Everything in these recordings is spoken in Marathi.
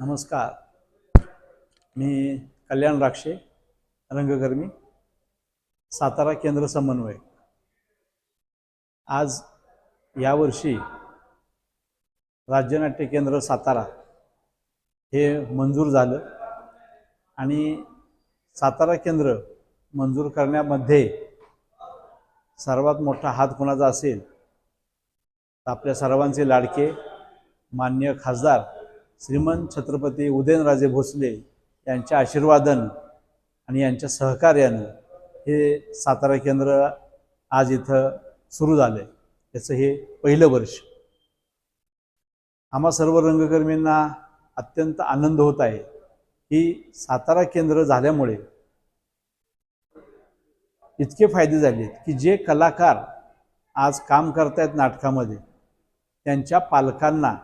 नमस्कार. मी कल्याण राक्षे रंगकर्मी सातारा केंद्र समन्वय आज यावर्षी राज्यनाट्य केंद्र सातारा हे मंजूर झालं आणि सातारा केंद्र मंजूर करण्यामध्ये सर्वात मोठा हात कोणाचा असेल? तर आपल्या सर्वांचे लाडके मान्य खासदार श्रीमंत छत्रपती उदयनराजे भोसले यांच्या आशीर्वादानं आणि यांच्या सहकार्यानं हे सातारा केंद्र आज इथं सुरू झालं आहे याचं हे पहिलं वर्ष. आम्हा सर्व रंगकर्मींना अत्यंत आनंद होत आहे की सातारा केंद्र झाल्यामुळे इतके फायदे झालेत की जे कलाकार आज काम करतायत नाटकामध्ये त्यांच्या पालकांना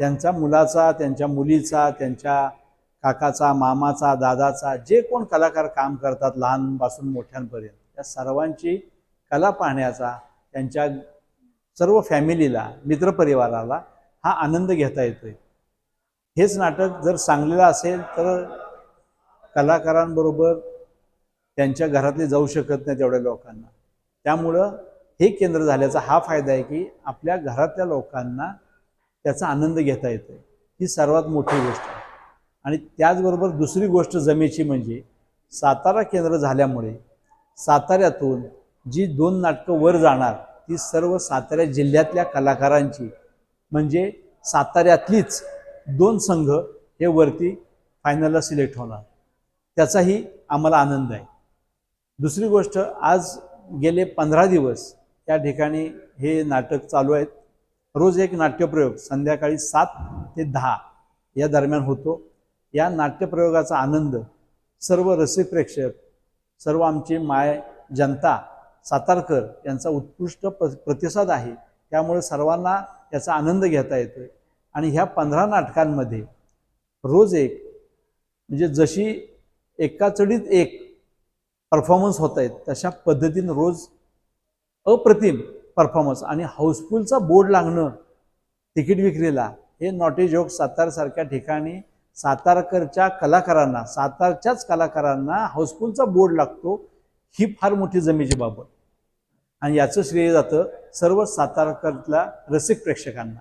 त्यांचा मुलाचा त्यांच्या मुलीचा त्यांच्या काकाचा मामाचा दादाचा जे कोण कलाकार काम करतात लहानपासून मोठ्यांपर्यंत त्या सर्वांची कला पाहण्याचा त्यांच्या सर्व फॅमिलीला मित्रपरिवाराला हा आनंद घेता येतोय. हेच नाटक जर सांगलेलं असेल तर कलाकारांबरोबर त्यांच्या घरातले जाऊ शकत नाही तेवढ्या लोकांना. त्यामुळं हे केंद्र झाल्याचा हा फायदा आहे की आपल्या घरातल्या लोकांना त्याचा आनंद घेता येतो आहे ही सर्वात मोठी गोष्ट आहे. आणि त्याचबरोबर दुसरी गोष्ट जमेची म्हणजे सातारा केंद्र झाल्यामुळे साताऱ्यातून जी दोन नाटकं वर जाणार ती सर्व सातारा जिल्ह्यातल्या कलाकारांची म्हणजे साताऱ्यातलीच दोन संघ हे वरती फायनलला सिलेक्ट होणार. त्याचाही आम्हाला आनंद आहे. दुसरी गोष्ट आज गेले पंधरा दिवस त्या ठिकाणी हे नाटक चालू आहेत. रोज एक नाट्यप्रयोग संध्याकाळी सात ते दहा या दरम्यान होतो. या नाट्यप्रयोगाचा आनंद सर्व रसिक प्रेक्षक सर्व आमची माय जनता सातारकर यांचा उत्कृष्ट प्र प्रतिसाद आहे. त्यामुळे सर्वांना याचा आनंद घेता येतो आहे आणि ह्या पंधरा नाटकांमध्ये रोज एक म्हणजे जशी एका चढीत एक परफॉर्मन्स होत आहेत तशा पद्धतीनं रोज अप्रतिम परफॉर्मन्स आणि हाऊसफुलचा बोर्ड लागणं तिकीट विक्रीला हे नॉटी जोक सातारसारख्या ठिकाणी सातारकरच्या कलाकारांना सातारच्याच कलाकारांना हाऊसफुलचा बोर्ड लागतो ही फार मोठी जमेची बाबत. आणि याचं श्रेय जातं सर्व सातारकरला रसिक प्रेक्षकांना.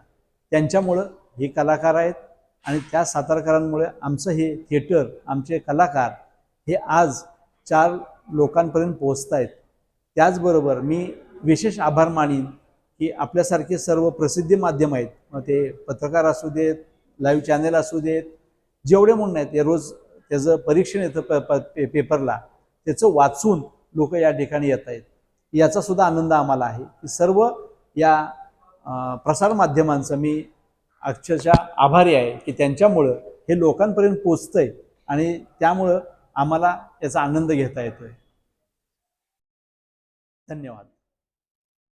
त्यांच्यामुळं हे कलाकार आहेत आणि त्या सातारकरांमुळे आमचं हे थिएटर आमचे कलाकार हे आज चार लोकांपर्यंत पोहोचत आहेत त्याचबरोबर मी विशेष आभार मानीन की आपल्यासारखे सर्व प्रसिद्धी माध्यम आहेत. मग ते पत्रकार असू देत लाईव्ह चॅनेल असू देत जेवढे म्हणून आहेत ते रोज त्याचं परीक्षण येतं प प पे पेपरला त्याचं वाचून लोक या ठिकाणी येत आहेत. याचा सुद्धा आनंद आम्हाला आहे की सर्व या प्रसारमाध्यमांचं मी अक्षरशः आभारी आहे की त्यांच्यामुळं हे लोकांपर्यंत पोचतंय आणि त्यामुळं आम्हाला याचा आनंद घेता येतोय. धन्यवाद.